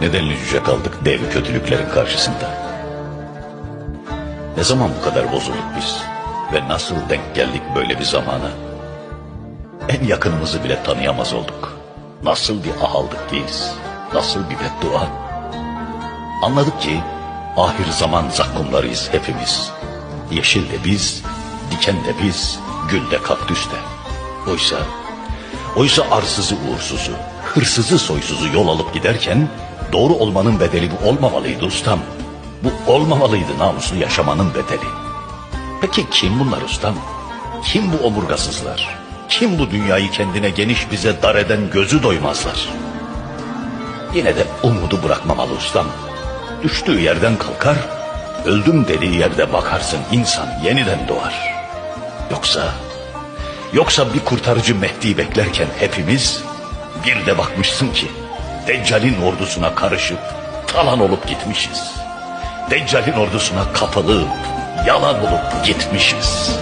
Nedenli cüce kaldık dev kötülüklerin karşısında? Ne zaman bu kadar bozulduk biz? Ve nasıl denk geldik böyle bir zamana? En yakınımızı bile tanıyamaz olduk. Nasıl bir ahaldık biz? Nasıl bir beddua? Anladık ki ahir zaman zakkumlarıyız hepimiz. Yeşil de biz, diken de biz, gül de kaktüs de. Oysa, oysa arsızı uğursuzu, hırsızı soysuzu yol alıp giderken doğru olmanın bedeli bu olmamalıydı ustam. Bu olmamalıydı namuslu yaşamanın bedeli. Peki kim bunlar ustam? Kim bu omurgasızlar? Kim bu dünyayı kendine geniş bize dar eden gözü doymazlar? Yine de umudu bırakmamalı ustam. Düştüğü yerden kalkar, öldüm dediği yerde bakarsın insan yeniden doğar. Yoksa, yoksa bir kurtarıcı Mehdi beklerken hepimiz bir de bakmışsın ki Deccal'in ordusuna karışıp talan olup gitmişiz. Deccal'in ordusuna kapılıp yalan olup gitmişiz.